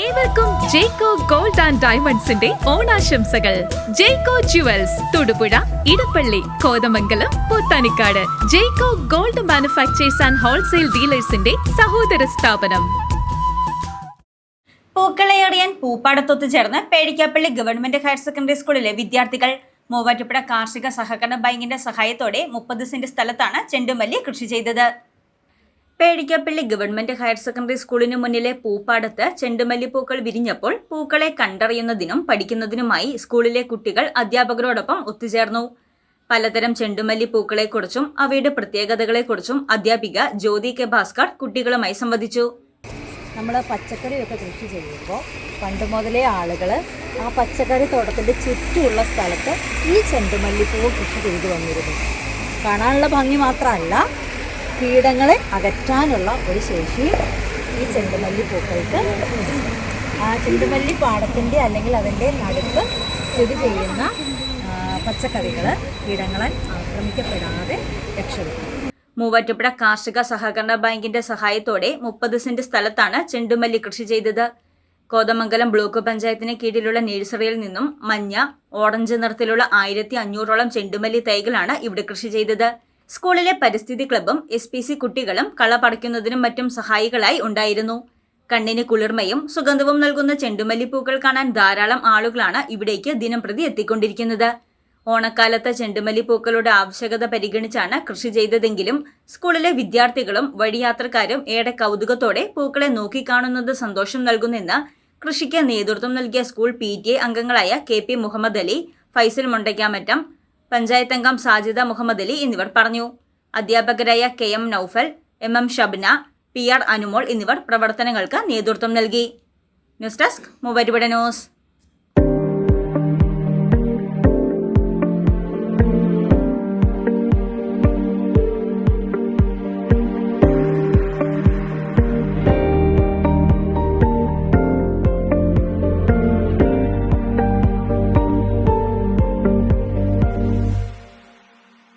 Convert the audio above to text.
ഏവർക്കും ജേക്കോ gold and ഡയമണ്ട്സിന്റെ ഓണാശംസകൾ. Jeko jewels Thodupuzha Edappally Kothamangalam Pothanikkad. Jeko gold manufacturers and wholesale ഡീലേഴ്സിന്റെ സഹോദര സ്ഥാപനം. പൂക്കളെറിയാൻ പൂപ്പാടത്തൊത്തു ചേർന്ന് പേടിക്കാപ്പള്ളി ഗവൺമെന്റ് ഹയർ സെക്കൻഡറി സ്കൂളിലെ വിദ്യാർത്ഥികൾ മൂവാറ്റുപുഴ കാർഷിക സഹകരണ ബാങ്കിന്റെ സഹായത്തോടെ മുപ്പത് സെന്റ് സ്ഥലത്താണ് ചെണ്ടുമല്ലി കൃഷി ചെയ്തത്. പേടിക്കാപ്പള്ളി ഗവൺമെന്റ് ഹയർ സെക്കൻഡറി സ്കൂളിന് മുന്നിലെ പൂപ്പാടത്ത് ചെണ്ടുമല്ലി പൂക്കൾ വിരിഞ്ഞപ്പോൾ പൂക്കളെ കണ്ടറിയുന്നതിനും പഠിക്കുന്നതിനുമായി സ്കൂളിലെ കുട്ടികൾ അധ്യാപകരോടൊപ്പം ഒത്തുചേർന്നു. പലതരം ചെണ്ടുമല്ലി പൂക്കളെക്കുറിച്ചും അവയുടെ പ്രത്യേകതകളെക്കുറിച്ചും അധ്യാപിക ജ്യോതി കെ ഭാസ്കർ കുട്ടികളുമായി സംവദിച്ചു. നമ്മൾ പച്ചക്കറിയൊക്കെ കൃഷി ചെയ്യുമ്പോൾ പണ്ട് മുതലേ ആളുകൾ ആ പച്ചക്കറി തോട്ടത്തിന്റെ ചുറ്റുമുള്ള സ്ഥലത്ത് ഈ ചെണ്ടുമല്ലിപ്പൂവ് കൃഷി ചെയ്തു വന്നിരുന്നു. കാണാനുള്ള ഭംഗി മാത്രമല്ല കീടങ്ങളെ അകറ്റാനുള്ള ഒരു ശേഷി ഈ ചെണ്ടുമല്ലി പൂക്കൾക്ക്. ആ ചെണ്ടുമല്ലി പാടത്തിന്റെ അല്ലെങ്കിൽ അതിന്റെ നടുക്ക് സ്ഥിതി ചെയ്യുന്ന പച്ചക്കറികൾ കീടങ്ങളെ ആക്രമിക്കപ്പെടാതെ രക്ഷപ്പെടും മൂവാറ്റുപുഴ കാർഷിക സഹകരണ ബാങ്കിന്റെ സഹായത്തോടെ മുപ്പത് സെന്റ് സ്ഥലത്താണ് ചെണ്ടുമല്ലി കൃഷി ചെയ്തത്. കോതമംഗലം ബ്ലോക്ക് പഞ്ചായത്തിന് കീഴിലുള്ള നഴ്സറിയിൽ നിന്നും മഞ്ഞ ഓറഞ്ച് നിറത്തിലുള്ള ആയിരത്തി അഞ്ഞൂറോളം ചെണ്ടുമല്ലി തൈകളാണ് ഇവിടെ കൃഷി ചെയ്തത്. സ്കൂളിലെ പരിസ്ഥിതി ക്ലബ്ബും എസ് പി സി കുട്ടികളും കള പറിക്കുന്നതിനും മറ്റും സഹായികളായി ഉണ്ടായിരുന്നു. കണ്ണിന് കുളിർമയും സുഗന്ധവും നൽകുന്ന ചെണ്ടുമല്ലിപ്പൂക്കൾ കാണാൻ ധാരാളം ആളുകളാണ് ഇവിടേക്ക് ദിനംപ്രതി എത്തിക്കൊണ്ടിരിക്കുന്നത്. ഓണക്കാലത്ത് ചെണ്ടുമല്ലിപ്പൂക്കളുടെ ആവശ്യകത പരിഗണിച്ചാണ് കൃഷി ചെയ്തതെങ്കിലും സ്കൂളിലെ വിദ്യാർത്ഥികളും വഴിയാത്രക്കാരും ഏറെ കൗതുകത്തോടെ പൂക്കളെ നോക്കിക്കാണുന്നത് സന്തോഷം നൽകുന്നെന്ന് കൃഷിക്ക് നേതൃത്വം നൽകിയ സ്കൂൾ പി അംഗങ്ങളായ കെ മുഹമ്മദ് അലി ഫൈസൽ മുണ്ടയ്ക്കാമറ്റം പഞ്ചായത്ത് അംഗം സാജിദ മുഹമ്മദ് അലി എന്നിവർ പറഞ്ഞു. അധ്യാപകരായ K M Naufal M M Shabna P R Anumol എന്നിവർ പ്രവർത്തനങ്ങൾക്ക് നേതൃത്വം നൽകി. News desk mobile news.